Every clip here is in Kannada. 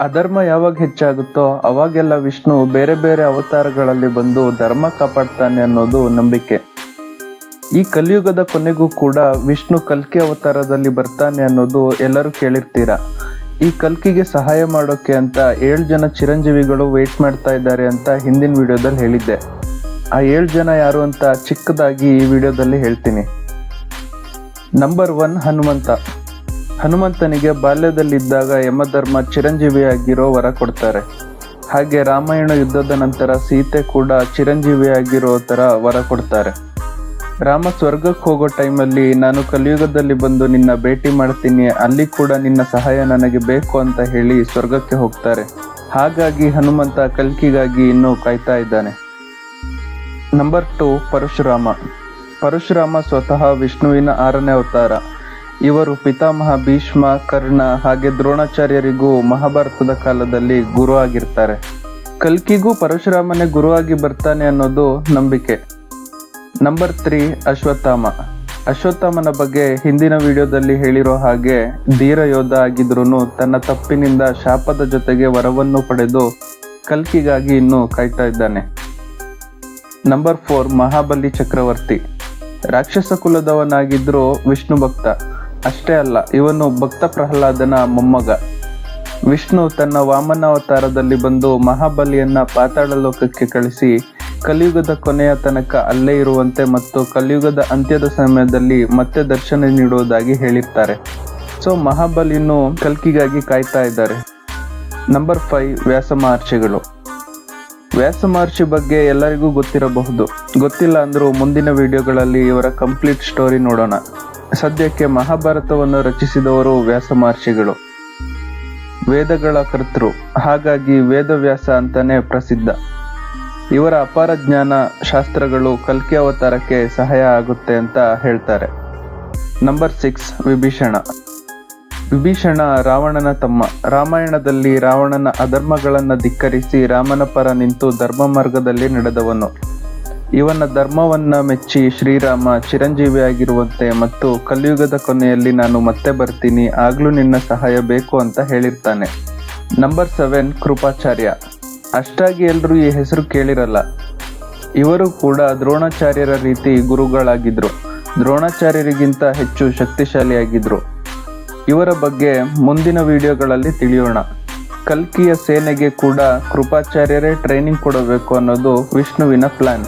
ಅಧರ್ಮ ಯಾವಾಗ ಹೆಚ್ಚಾಗುತ್ತೋ ಅವಾಗೆಲ್ಲ ವಿಷ್ಣು ಬೇರೆ ಬೇರೆ ಅವತಾರಗಳಲ್ಲಿ ಬಂದು ಧರ್ಮ ಕಾಪಾಡ್ತಾನೆ ಅನ್ನೋದು ನಂಬಿಕೆ. ಈ ಕಲಿಯುಗದ ಕೊನೆಗೂ ಕೂಡ ವಿಷ್ಣು ಕಲ್ಕಿ ಅವತಾರದಲ್ಲಿ ಬರ್ತಾನೆ ಅನ್ನೋದು ಎಲ್ಲರೂ ಕೇಳಿರ್ತೀರಾ? ಈ ಕಲ್ಕಿಗೆ ಸಹಾಯ ಮಾಡೋಕೆ ಅಂತ ಏಳು ಜನ ಚಿರಂಜೀವಿಗಳು ವೇಟ್ ಮಾಡ್ತಾ ಇದ್ದಾರೆ ಅಂತ ಹಿಂದಿನ ವಿಡಿಯೋದಲ್ಲಿ ಹೇಳಿದ್ದೆ. ಆ ಏಳು ಜನ ಯಾರು ಅಂತ ಚಿಕ್ಕದಾಗಿ ಈ ವಿಡಿಯೋದಲ್ಲಿ ಹೇಳ್ತೀನಿ. Number one Hanumantha. ಹನುಮಂತನಿಗೆ ಬಾಲ್ಯದಲ್ಲಿದ್ದಾಗ ಯಮಧರ್ಮ ಚಿರಂಜೀವಿಯಾಗಿರೋ ವರ ಕೊಡ್ತಾರೆ. ಹಾಗೆ ರಾಮಾಯಣ ಯುದ್ಧದ ನಂತರ ಸೀತೆ ಕೂಡ ಚಿರಂಜೀವಿಯಾಗಿರೋ ತರ ವರ ಕೊಡ್ತಾರೆ. ರಾಮ ಸ್ವರ್ಗಕ್ಕೆ ಹೋಗೋ ಟೈಮಲ್ಲಿ ನಾನು ಕಲಿಯುಗದಲ್ಲಿ ಬಂದು ನಿನ್ನ ಭೇಟಿ ಮಾಡ್ತೀನಿ, ಅಲ್ಲಿ ಕೂಡ ನಿನ್ನ ಸಹಾಯ ನನಗೆ ಬೇಕು ಅಂತ ಹೇಳಿ ಸ್ವರ್ಗಕ್ಕೆ ಹೋಗ್ತಾರೆ. ಹಾಗಾಗಿ ಹನುಮಂತ ಕಲ್ಕಿಗಾಗಿ ಇನ್ನೂ ಕಾಯ್ತಾ ಇದ್ದಾನೆ. Number two, Parashurama. ಪರಶುರಾಮ ಸ್ವತಃ ವಿಷ್ಣುವಿನ ಆರನೇ ಅವತಾರ. ಇವರು ಪಿತಾಮಹ ಭೀಷ್ಮ, ಕರ್ಣ ಹಾಗೆ ದ್ರೋಣಾಚಾರ್ಯರಿಗೂ ಮಹಾಭಾರತದ ಕಾಲದಲ್ಲಿ ಗುರು ಆಗಿರ್ತಾರೆ. ಕಲ್ಕಿಗೂ ಪರಶುರಾಮನೇ ಗುರುವಾಗಿ ಬರ್ತಾನೆ ಅನ್ನೋದು ನಂಬಿಕೆ. Number three Ashwatthama. ಅಶ್ವತ್ಥಾಮನ ಬಗ್ಗೆ ಹಿಂದಿನ ವಿಡಿಯೋದಲ್ಲಿ ಹೇಳಿರೋ ಹಾಗೆ ಧೀರ ಯೋಧ ಆಗಿದ್ರು ತನ್ನ ತಪ್ಪಿನಿಂದ ಶಾಪದ ಜೊತೆಗೆ ವರವನ್ನು ಪಡೆದು ಕಲ್ಕಿಗಾಗಿ ಇನ್ನೂ ಕಾಯ್ತಾ ಇದ್ದಾನೆ. ನಂಬರ್ ಫೋರ್ ಮಹಾಬಲಿ ಚಕ್ರವರ್ತಿ. ರಾಕ್ಷಸ ಕುಲದವನಾಗಿದ್ರು ವಿಷ್ಣು ಭಕ್ತ. ಅಷ್ಟೇ ಅಲ್ಲ, ಇವನು ಭಕ್ತ ಪ್ರಹ್ಲಾದನ ಮೊಮ್ಮಗ. ವಿಷ್ಣು ತನ್ನ ವಾಮನಾವತಾರದಲ್ಲಿ ಬಂದು ಮಹಾಬಲಿಯನ್ನ ಪಾತಾಳ ಲೋಕಕ್ಕೆ ಕಳಿಸಿ, ಕಲಿಯುಗದ ಕೊನೆಯ ತನಕ ಅಲ್ಲೇ ಇರುವಂತೆ ಮತ್ತು ಕಲಿಯುಗದ ಅಂತ್ಯದ ಸಮಯದಲ್ಲಿ ಮತ್ತೆ ದರ್ಶನ ನೀಡುವುದಾಗಿ ಹೇಳಿರ್ತಾರೆ. ಸೊ ಮಹಾಬಲಿಯನ್ನು ಕಲ್ಕಿಗಾಗಿ ಕಾಯ್ತಾ ಇದ್ದಾರೆ. ನಂಬರ್ ಫೈವ್, ವ್ಯಾಸ ಮಹರ್ಷಿಗಳು. ವ್ಯಾಸ ಮಹರ್ಷಿ ಬಗ್ಗೆ ಎಲ್ಲರಿಗೂ ಗೊತ್ತಿರಬಹುದು. ಗೊತ್ತಿಲ್ಲ ಅಂದರೂ ಮುಂದಿನ ವಿಡಿಯೋಗಳಲ್ಲಿ ಇವರ ಕಂಪ್ಲೀಟ್ ಸ್ಟೋರಿ ನೋಡೋಣ. ಸದ್ಯಕ್ಕೆ ಮಹಾಭಾರತವನ್ನು ರಚಿಸಿದವರು ವ್ಯಾಸ ಮಹರ್ಷಿಗಳು ವೇದಗಳ ಕರ್ತೃ. ಹಾಗಾಗಿ ವೇದವ್ಯಾಸ ಅಂತಾನೆ ಪ್ರಸಿದ್ಧ. ಇವರ ಅಪಾರ ಜ್ಞಾನ ಶಾಸ್ತ್ರಗಳು ಕಲ್ಕಿ ಅವತಾರಕ್ಕೆ ಸಹಾಯ ಆಗುತ್ತೆ ಅಂತ ಹೇಳ್ತಾರೆ. Number six, Vibhishana. ವಿಭೀಷಣ ರಾವಣನ ತಮ್ಮ. ರಾಮಾಯಣದಲ್ಲಿ ರಾವಣನ ಅಧರ್ಮಗಳನ್ನು ಧಿಕ್ಕರಿಸಿ ರಾಮನ ಪರ ನಿಂತು ಧರ್ಮ ಮಾರ್ಗದಲ್ಲಿ ನಡೆದವನು. ಇವನ ಧರ್ಮವನ್ನ ಮೆಚ್ಚಿ ಶ್ರೀರಾಮ ಚಿರಂಜೀವಿಯಾಗಿರುವಂತೆ ಮತ್ತು ಕಲಿಯುಗದ ಕೊನೆಯಲ್ಲಿ ನಾನು ಮತ್ತೆ ಬರ್ತೀನಿ, ಆಗ್ಲೂ ನಿನ್ನ ಸಹಾಯ ಬೇಕು ಅಂತ ಹೇಳಿರ್ತಾನೆ. Number seven Kripacharya. ಅಷ್ಟಾಗಿ ಎಲ್ಲರೂ ಈ ಹೆಸರು ಕೇಳಿರಲ್ಲ. ಇವರು ಕೂಡ ದ್ರೋಣಾಚಾರ್ಯರ ರೀತಿ ಗುರುಗಳಾಗಿದ್ರು. ದ್ರೋಣಾಚಾರ್ಯರಿಗಿಂತ ಹೆಚ್ಚು ಶಕ್ತಿಶಾಲಿಯಾಗಿದ್ರು. ಇವರ ಬಗ್ಗೆ ಮುಂದಿನ ವಿಡಿಯೋಗಳಲ್ಲಿ ತಿಳಿಯೋಣ. ಕಲ್ಕಿಯ ಸೇನೆಗೆ ಕೂಡ ಕೃಪಾಚಾರ್ಯರೇ ಟ್ರೈನಿಂಗ್ ಕೊಡಬೇಕು ಅನ್ನೋದು ವಿಷ್ಣುವಿನ ಪ್ಲಾನ್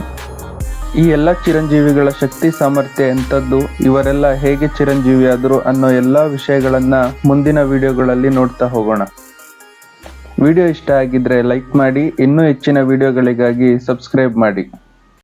ಈ ಎಲ್ಲ ಚಿರಂಜೀವಿಗಳ ಶಕ್ತಿ, ಸಾಮರ್ಥ್ಯ ಎಂಥದ್ದು, ಇವರೆಲ್ಲ ಹೇಗೆ ಚಿರಂಜೀವಿಯಾದರು ಅನ್ನೋ ಎಲ್ಲ ವಿಷಯಗಳನ್ನ ಮುಂದಿನ ವಿಡಿಯೋಗಳಲ್ಲಿ ನೋಡ್ತಾ ಹೋಗೋಣ. ವಿಡಿಯೋ ಇಷ್ಟ ಆಗಿದ್ರೆ ಲೈಕ್ ಮಾಡಿ, ಇನ್ನೂ ಹೆಚ್ಚಿನ ವಿಡಿಯೋಗಳಿಗಾಗಿ ಸಬ್ಸ್ಕ್ರೈಬ್ ಮಾಡಿ.